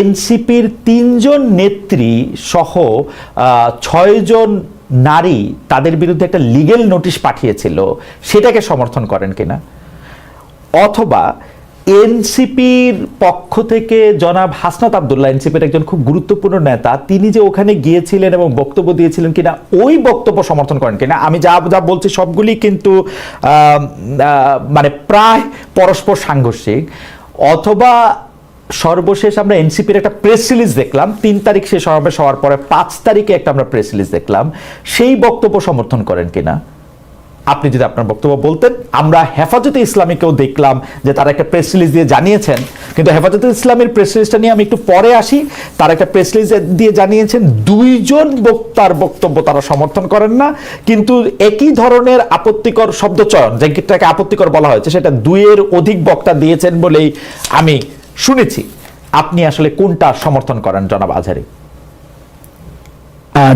এনসিপির তিনজন নেত্রী সহ ছয়জন নারী তাদের বিরুদ্ধে একটা লিগেল নোটিশ পাঠিয়েছিল, সেটাকে সমর্থন করেন কিনা? অথবা এনসিপির পক্ষ থেকে জনাব হাসনাত আবদুল্লাহ, এনসিপির একজন খুব গুরুত্বপূর্ণ নেতা, তিনি যে ওখানে গিয়েছিলেন এবং বক্তব্য দিয়েছিলেন কিনা, ওই বক্তব্য সমর্থন করেন কিনা? আমি যা যা বলছি সবগুলি কিন্তু মানে প্রায় পরস্পর সাংঘর্ষিক। অথবা সর্বশেষ আমরা এনসিপির একটা প্রেস রিলিজ দেখলাম। তিন তারিখ শেষ সমাবেশ হওয়ার পরে পাঁচ তারিখে একটা আমরা প্রেস রিলিজ দেখলাম। সেই বক্তব্য সমর্থন করেন কিনা? আপনি যদি আপনার বক্তব্য বলতেন, আমরা হেফাজতে ইসলামীকেও দেখলাম যে তারা একটা প্রেস রিলিজ দিয়ে জানিয়েছেন। কিন্তু হেফাজতে ইসলামের প্রেস রিলিজটা নিয়ে আমি একটু পরে আসি। তারা একটা প্রেস রিলিজ দিয়ে জানিয়েছেন, দুইজন বক্তার বক্তব্য তারা সমর্থন করেন না। কিন্তু একই ধরনের আপত্তিকর শব্দ চয়ন যেটাকে আপত্তিকর বলা হয়েছে, সেটা দুইয়ের অধিক বক্তা দিয়েছেন বলেই আমি শুনেছি, আপনি আসলে কোনটা সমর্থন করেন জনাব আজহারি?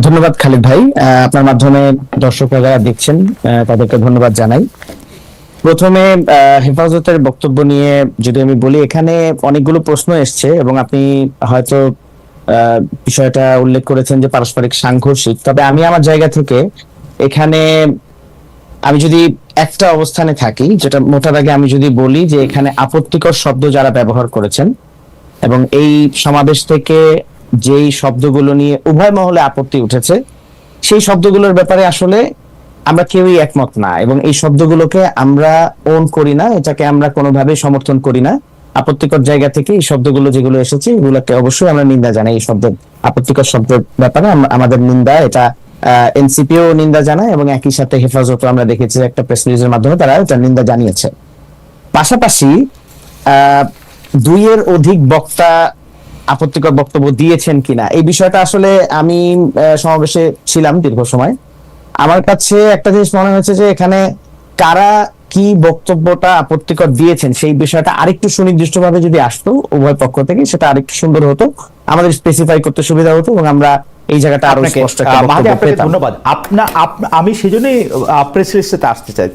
ধন্যবাদ খালিদ ভাই। আপনার মাধ্যমে দর্শকরা যারা দেখছেন তাদেরকে ধন্যবাদ জানাই। প্রথমে হেফাজতের বক্তব্য নিয়ে যদি আমি বলি, এখানে অনেকগুলো প্রশ্ন এসছে এবং আপনি হয়তো বিষয়টা উল্লেখ করেছেন যে পারস্পরিক সাংঘর্ষিক। তবে আমি আমার জায়গা থেকে এখানে আমি যদি একটা অবস্থানে থাকি, যেটা মোটা দাগে আমি যদি বলি যে এখানে আপত্তিকর শব্দ যারা ব্যবহার করেছেন এবং এই সমাবেশ থেকে যেই শব্দগুলো নিয়ে উভয় মহলে আপত্তি উঠেছে, সেই শব্দগুলোর ব্যাপারে আসলে আমরা কেউই একমত না এবং এই শব্দগুলোকে আমরা ওন করি না, এটাকে আমরা কোনোভাবে সমর্থন করি না। আপত্তিকর জায়গা থেকে এই শব্দগুলো যেগুলো এসেছে, এগুলোকে অবশ্যই আমরা নিন্দা জানাই। এই শব্দ আপত্তিকর শব্দের ব্যাপারে আমাদের নিন্দা, এটা এনসিপিও নিন্দা জানায় এবং একই সাথে হেফাজত আমরা দেখেছি একটা প্রেস রিলিজের মাধ্যমে তারা এটা নিন্দা জানিয়েছে। পাশাপাশি দুইয়ের অধিক বক্তা আপত্তিকর বক্তব্য দিয়েছেন কিনা, এই বিষয়টা আসলে আমি সমাবেশে ছিলাম দীর্ঘ সময়। আমার কাছে একটা জিনিস মনে হয়েছে যে এখানে কারা কি বক্তব্যটা আপত্তিকর দিয়েছেন সেই বিষয়টা আরেকটু সুনির্দিষ্টভাবে যদি আসতো উভয় পক্ষ থেকে, সেটা আরেকটু সুন্দর হতো। আমাদের স্পেসিফাই করতে সুবিধা হতো এবং আমরা এই জায়গাটা আরও স্পষ্ট একটা ধন্যবাদ। আপনা আমি সেজন্যই প্রেস রিলিজটাতে আসতে চাই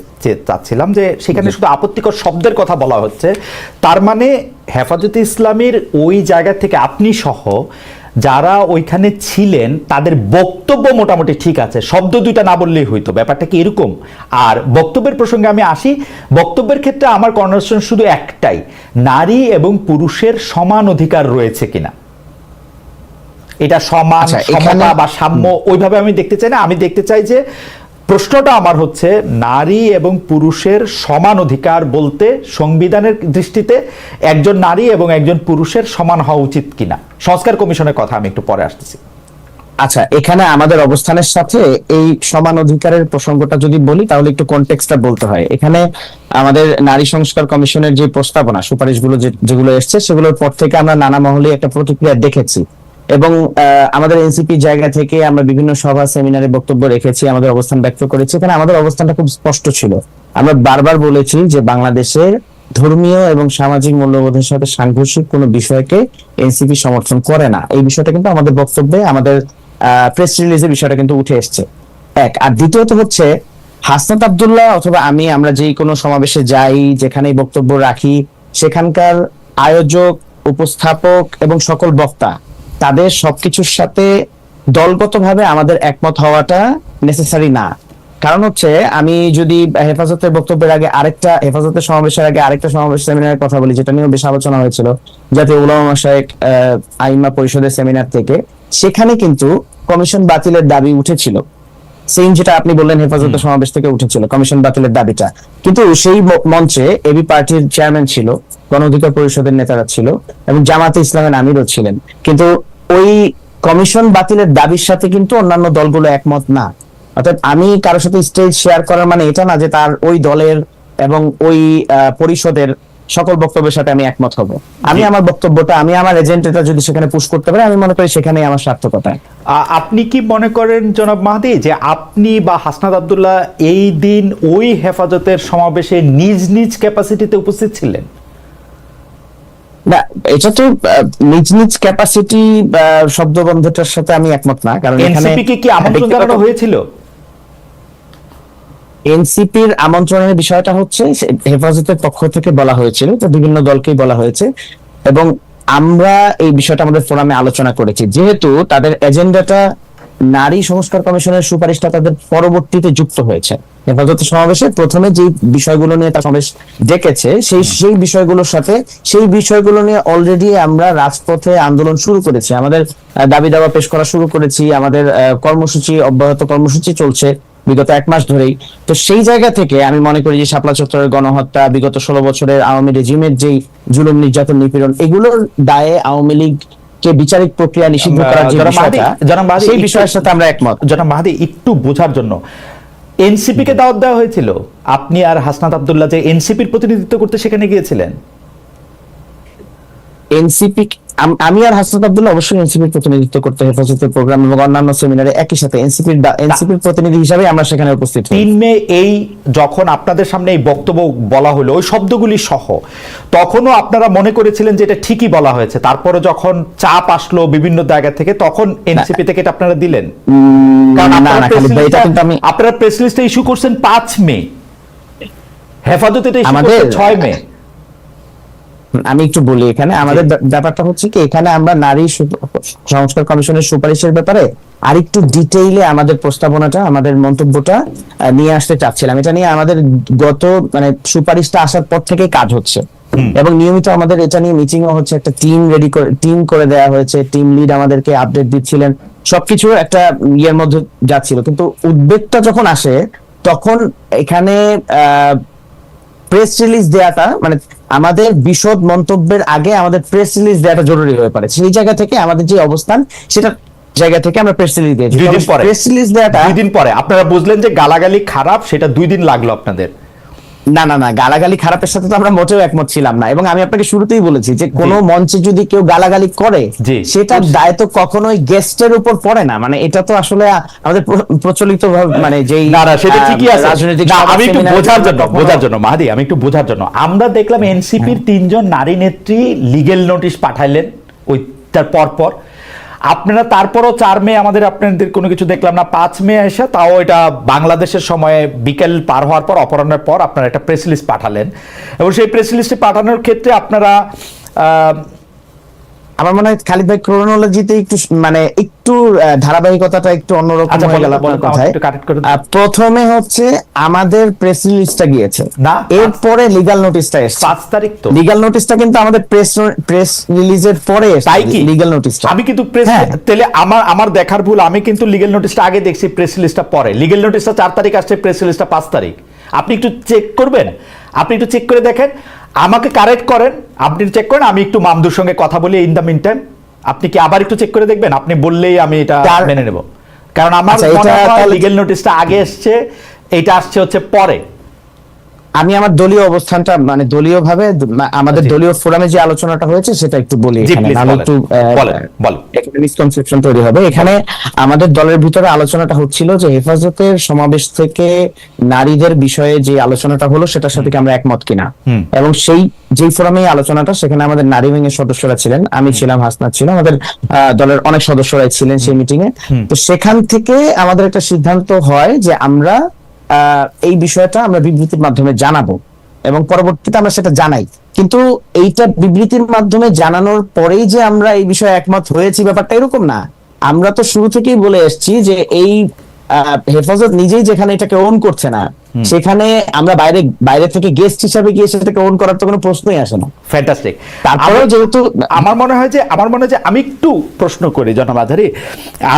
চাচ্ছিলাম যে সেখানে শুধু আপত্তিকর শব্দের কথা বলা হচ্ছে। তার মানে হেফাজতে ইসলামের ওই জায়গা থেকে আপনি সহ যারা ওইখানে ছিলেন তাদের বক্তব্য মোটামুটি ঠিক আছে। শব্দ দুইটা না বললেই হইতো ব্যাপারটা কি এরকম? আর বক্তব্যের প্রসঙ্গে আমি আসি। বক্তব্যের ক্ষেত্রে আমার কনভার্সন শুধু একটাই নারী এবং পুরুষের সমান অধিকার রয়েছে কিনা। এটা সমান আচ্ছা, সমতা বা সাম্য ওইভাবে আমি দেখতে চাই না। আমি দেখতে চাই যে প্রশ্নটা আমার হচ্ছে নারী এবং পুরুষের সমান অধিকার বলতে সংবিধানের দৃষ্টিতে একজন নারী এবং একজন পুরুষের সমান হওয়া উচিত কিনা? সংস্কার কমিশনের কথা আমি একটু পরে আসতেছি। আচ্ছা এখানে আমাদের অবস্থানের সাথে এই সমান অধিকারের প্রসঙ্গটা যদি বলি তাহলে একটু কনটেক্সটটা বলতে হয়। এখানে আমাদের নারী সংস্কার কমিশনের যে প্রস্তাবনা সুপারিশগুলো যেগুলো এসছে সেগুলোর পর থেকে আমরা নানা মহলে একটা প্রতিক্রিয়া দেখেছি। এবং আমাদের এনসিপি জায়গা থেকে আমরা বিভিন্ন সভা, সেমিনারে বক্তব্য রেখেছি, আমাদের অবস্থান ব্যক্ত করেছি। এখানে আমাদের অবস্থানটা খুব স্পষ্ট ছিল। আমরা বারবার বলেছি যে বাংলাদেশে ধর্মীয় এবং সামাজিক মূল্যবোধের সাথে সাংঘর্ষিক কোনো বিষয়কে এনসিপি সমর্থন করে না। এই বিষয়টা কিন্তু আমাদের বক্তব্যে, আমাদের প্রেস রিলিজে বিষয়টা কিন্তু উঠে এসছে। এক, আর দ্বিতীয়ত হচ্ছে, হাসনাত আব্দুল্লাহ অথবা আমি, আমরা যেই কোনো সমাবেশে যাই, যেখানেই বক্তব্য রাখি, সেখানকার আয়োজক, উপস্থাপক এবং সকল বক্তা তাদের সবকিছুর সাথে দলগতভাবে আমাদের একমত হওয়াটা নেসেসারি না। কারণ হচ্ছে আমি যদি হেফাজতের বক্তব্যের আগে আরেকটা হেফাজতের সমাবেশের আগে আরেকটা সমাবেশ সেমিনারের কথা বলি যেটা নিয়েও বেশ আলোচনা হয়েছিল জাতীয় উলামা মাসায়েক আইমা পরিষদের সেমিনার থেকে সেখানে কিন্তু কমিশন বাতিলের দাবি উঠেছিল। সেম যেটা আপনি বললেন হেফাজতের সমাবেশ থেকে উঠেছিল কমিশন বাতিলের দাবিটা। কিন্তু সেই মঞ্চে এবি পার্টির চেয়ারম্যান ছিল গণ অধিকার পরিষদের নেতারা ছিল এবং জামাতে ইসলামের আমিরও ছিলেন। কিন্তু ওই কমিশন বাতিলের দাবির সাথে কিন্তু অন্যান্য দলগুলো একমত না। অর্থাৎ আমি কারোর সাথে স্টেজ শেয়ার করার মানে এটা না যে তার ওই দলের এবং ওই পরিষদের সকল বক্তব্যের সাথে আমি একমত হব। আমি আমার বক্তব্যটা আমি আমার এজেন্ডাটা যদি সেখানে পুশ করতে পারি আমি মনে করি সেখানেই আমার সার্থকতা। আপনি কি মনে করেন জনাব মাহাদি যে আপনি বা হাসনাত আবদুল্লাহ এই দিন ওই হেফাজতের সমাবেশে নিজ নিজ ক্যাপাসিটিতে উপস্থিত ছিলেন? না এটা তো নিজ নিজ ক্যাপাসিটি শব্দবন্ধটার সাথে আমি একমত না কারণ এখানে কি আমন্ত্রণ জানানো হয়েছিল? এনসিপির আমন্ত্রণের বিষয়টা হচ্ছে হেফাজতের পক্ষ থেকে বলা হয়েছিল তো বিভিন্ন দলকেই বলা হয়েছে। এবং আমরা এই বিষয়টা আমাদের ফোরামে আলোচনা করেছি। যেহেতু তাদের এজেন্ডাটা নারী সংস্কার কমিশনের সুপারিশটা তাদের পরবর্তীতে যুক্ত হয়েছে। হেফাজত সমাবেশে প্রথমে যে বিষয়গুলো নিয়ে তার সমাবেশ ডেকেছে, সেই সেই বিষয়গুলোর সাথে, সেই বিষয়গুলো নিয়ে অলরেডি আমরা রাজপথে আন্দোলন শুরু করেছি। আমাদের দাবি দাবা পেশ করা শুরু করেছি। আমাদের কর্মসূচি, অব্যাহত কর্মসূচি চলছে বিগত এক মাস ধরেই। তো সেই জায়গা থেকে আমি মনে করি যে শাপলা চত্বরের গণহত্যা, বিগত ষোলো বছরের আওয়ামী রেজিমের যেই জুলুম, নির্যাতন, নিপীড়ন, এগুলোর দায়ে আওয়ামী লীগ কে বিচারিক প্রক্রিয়া নিষিদ্ধ করার যে বিষয়টা জনাব মাহাদি, সেই বিষয়ের সাথে আমরা একমত। জনাব মাহাদি একটু বোঝার জন্য। এনসিপি কে দাওয়াত দেওয়া হয়েছিল? আপনি আর হাসনাত আব্দুল্লাহ যে এনসিপির প্রতিনিধিত্ব করতে সেখানে গিয়েছিলেন? এনসিপি আমি আর হাসনাত আব্দুল্লাহ অবশ্যই এনসিপির প্রতিনিধিত্ব করতে হেফাজতের প্রোগ্রাম এবং অন্যান্য সেমিনারে একই সাথে এনসিপির এনসিপির প্রতিনিধি হিসাবে আমরা সেখানে উপস্থিত তিন মে এই যখন আপনাদের সামনে এই বক্তব্য বলা হলো ওই শব্দগুলি সহ তখনও আপনারা মনে করেছিলেন যে এটা ঠিকই বলা হয়েছে। তারপরে যখন চাপ আসলো বিভিন্ন জায়গা থেকে তখন এনসিপি থেকে এটা আপনারা দিলেন। আপনারা না press এটা list-টা- কিন্তু আমি আপনারা প্রেস লিস্টে ইস্যু করছেন পাঁচ মে। হেফাজত এটা ইস্যু ছয় মে। আমি একটু বলি এখানে আমাদের ব্যাপারটা হচ্ছে কি এখানে আমরা নারী সংস্কার কমিশনের সুপারিশের ব্যাপারে আরেকটু ডিটেইলে আমাদের প্রস্তাবনাটা আমাদের মন্তব্যটা নিয়ে আসতে চাচ্ছিলাম। এটা নিয়ে আমাদের গত মানে সুপারিশটা আসার পর থেকে কাজ হচ্ছে। এবং নিয়মিত আমাদের এটা নিয়ে মিটিংও হচ্ছে একটা টিম রেডি করে টিম করে দেওয়া হয়েছে টিম লিড আমাদেরকে আপডেট দিচ্ছিলেন। সবকিছু একটা ইয়ের মধ্যে যাচ্ছিল। কিন্তু উদ্বেগটা যখন আসে তখন এখানে আহ প্রেস রিলিজ দেওয়াটা মানে আমাদের বিশদ মন্তব্যের আগে আমাদের প্রেস রিলিজ দেওয়াটা জরুরি হয়ে পড়ে সেই জায়গা থেকে আমাদের যে অবস্থান সেটা জায়গা থেকে আমরা প্রেস রিলিজ দিয়েছি। দুই দিন পরে। প্রেস রিলিজ দেওয়াটা দুই দিন পরে। আপনারা বুঝলেন যে গালাগালি খারাপ সেটা দুই দিন লাগল আপনাদের। না না না গালাগালি খারাপের সাথে তো আমরা মোটেও একমত ছিলাম না। এবং আমি আপনাকে শুরুতেই বলেছি যে কোনো মঞ্চে যদি কেউ গালাগালি করে। সেটার দায় তো কখনোই গেস্টের উপর পড়ে না। মানে এটা তো আসলে আমাদের প্রচলিত ভাবে- মানে যেই না না সেটা ঠিকই আছে। রাজনৈতিক আমি একটু বোঝার জন্য বোঝার জন্য মাহাদি আমি একটু বোঝার জন্য। আমরা দেখলাম এনসিপির তিনজন নারী নেত্রী লিগেল নোটিশ পাঠাইলেন ওইটার পর পর আপনারা তারপরও চার মে আমাদের আপনাদের কোনো কিছু দেখলাম না। পাঁচ মে এসে তাও এটা বাংলাদেশের সময়ে বিকেল পার হওয়ার পর অপরাহ্নের পর আপনারা একটা প্রেস লিস্ট পাঠালেন। এবং সেই প্রেস লিস্টটি পাঠানোর ক্ষেত্রে আপনারা আমার মনে হয় খালিদ ভাই ক্রোনোলজিতে একটু মানে একটু ধারাবাহিকতাটা একটু অন্যরকম আচ্ছা, হয়ে গেল আপনার কথায়। প্রথমে হচ্ছে আমাদের প্রেস রিলিজটা গিয়েছে। না, এরপরে লিগ্যাল নোটিশটা এসেছে। পাঁচ তারিখ তো। লিগ্যাল নোটিশটা কিন্তু আমাদের প্রেস প্রেস রিলিজের পরে তাই কি? লিগাল নোটিশটা আমি কিন্তু প্রেস হ্যাঁ। তাহলে আমার আমার দেখার ভুল আমি কিন্তু লিগাল নোটিশটা আগে দেখছি প্রেস লিস্টটা পরে। লিগেল নোটিশটা চার তারিখ আসছে প্রেস লিস্টটা পাঁচ তারিখ। আপনি একটু চেক করবেন? আপনি একটু চেক করে দেখেন। আমাকে কারেক্ট করেন আপনি চেক করেন আমি একটু মামদুর সঙ্গে কথা বলি ইন দ্য মিন টাইম আপনি কি আবার একটু চেক করে দেখবেন? আপনি বললেই আমি এটা মেনে নেব। কারণ আমার আচ্ছা, লিগেল নোটিশটা আগে এসছে এটা আসছে হচ্ছে পরে। আমি আমার দলীয় অবস্থানটা মানে দলীয় ভাবে আমাদের দলীয় ফোরামে যে আলোচনাটা হয়েছে সেটা একটু বলি এখানে। একটু মিসকনসেপশন তৈরি হবে। এখানে আমাদের দলের ভিতরে আলোচনাটা হচ্ছিল যে হেফাজতের সমাবেশ থেকে নারীদের বিষয়ে যে আলোচনাটা হলো সেটার সাথে কি আমরা একমত কিনা? এবং সেই যেই ফোরামে আলোচনাটা সেখানে আমাদের নারী উইং এর সদস্যরা ছিলেন। আমি ছিলাম হাসনাত ছিল আমাদের আহ, দলের অনেক সদস্যরাই ছিলেন সেই মিটিং এ তো সেখান থেকে আমাদের একটা সিদ্ধান্ত হয় যে আমরা এই বিষয়টা আমরা বিবৃতির মাধ্যমে জানাব এবং পরবর্তীতে আমরা সেটা জানাই। কিন্তু এইটা বিবৃতির মাধ্যমে জানানোর পরেই যে আমরা এই বিষয়ে একমত হয়েছি ব্যাপারটা এরকম না। আমরা তো শুরু থেকেই বলে এসেছি যে এই হেফাজত নিজেই যেখানে এটাকে ওন করছে না সেখানে আমরা বাইরে বাইরে থেকে গেস্ট হিসাবে গিয়ে সেটাকে ওন করার তো কোনো প্রশ্নই আসে না। ফ্যান্টাস্টিক তারপরেও যেহেতু আমার মনে হয় যে আমার মনে হয় যে আমি একটু প্রশ্ন করি জনাব আধারি।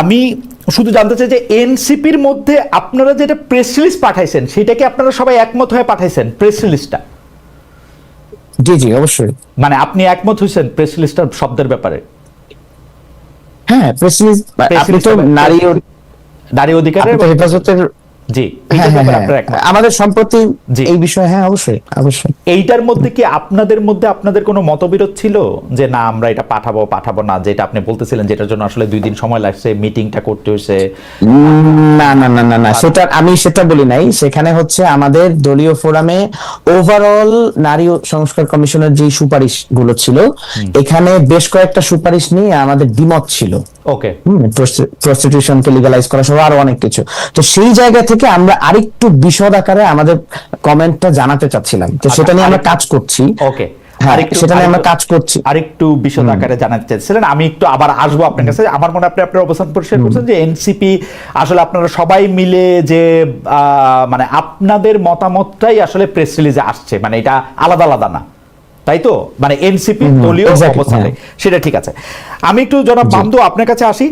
আমি শুধু জানতে চাই যে এনসিপির মধ্যে আপনারা যেটা প্রেস রিলিজ পাঠাইছেন সেটাকে আপনারা সবাই একমত হয়ে পাঠাইছেন প্রেস রিলিজটা জি জি অবশ্যই। মানে আপনি একমত হয়েছেন প্রেস রিলিজটার শব্দের ব্যাপারে? হ্যাঁ প্রেস রিলিজ আপনি তো নারী নারী অধিকারের হেফাজতের জি। হ্যাঁ হ্যাঁ হ্যাঁ। আমাদের সম্প্রতি। এই বিষয়ে হ্যাঁ অবশ্যই অবশ্যই। এইটার মধ্যে কি আপনাদের মধ্যে আপনাদের কোনো মতবিরোধ ছিল? যে না আমরা এটা পাঠাবো পাঠাবো না যেটা আপনি বলতেছিলেন যেটার জন্য আসলে দুই দিন সময় লাগছে মিটিংটা করতে হয়েছে? না না না না না সেটা আমি সেটা বলি নাই। সেখানে হচ্ছে আমাদের দলীয় ফোরামে ওভারঅল নারী সংস্কার কমিশনের যে সুপারিশগুলো ছিল এখানে বেশ কয়েকটা সুপারিশ নিয়ে আমাদের দ্বিমত ছিল। ওকে প্রস্টিটিউশনকে লিগালাইজ করা সহ আরও অনেক কিছু। তো সেই জায়গা থেকে আমরা আরেকটু বিশদ আকারে আমাদের কমেন্টটা জানাতে চাচ্ছিলাম। তো সেটা নিয়ে আমরা কাজ করছি। ওকে হ্যাঁ আরেকটু- সেটা নিয়ে আমরা কাজ করছি। আরেকটু বিশদ আকারে জানাতে চাইছিলেন আমি একটু আবার আসব আপনার কাছে। আমার মনে আপনি আপনার অবস্থান পরিষ্কার করছেন যে এনসিপি আসলে আপনারা সবাই মিলে যে আহ, মানে আপনাদের মতামতটাই আসলে প্রেস রিলিজে আসছে। মানে এটা আলাদা আলাদা না। তাই তো? মানে এনসিপি দলীয় অবস্থানে। হ্যাঁ। সেটা ঠিক আছে। আমি একটু জনাব মামদু আপনার কাছে আসি।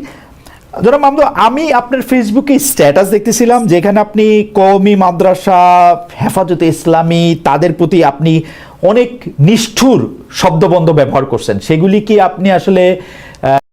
জনাব মামদু আমি আপনার ফেসবুকে স্ট্যাটাস দেখতেছিলাম যেখানে আপনি কওমি মাদ্রাসা হেফাজতে ইসলামী তাদের প্রতি আপনি অনেক নিষ্ঠুর শব্দবন্ধ ব্যবহার করছেন। সেগুলি কি আপনি আসলে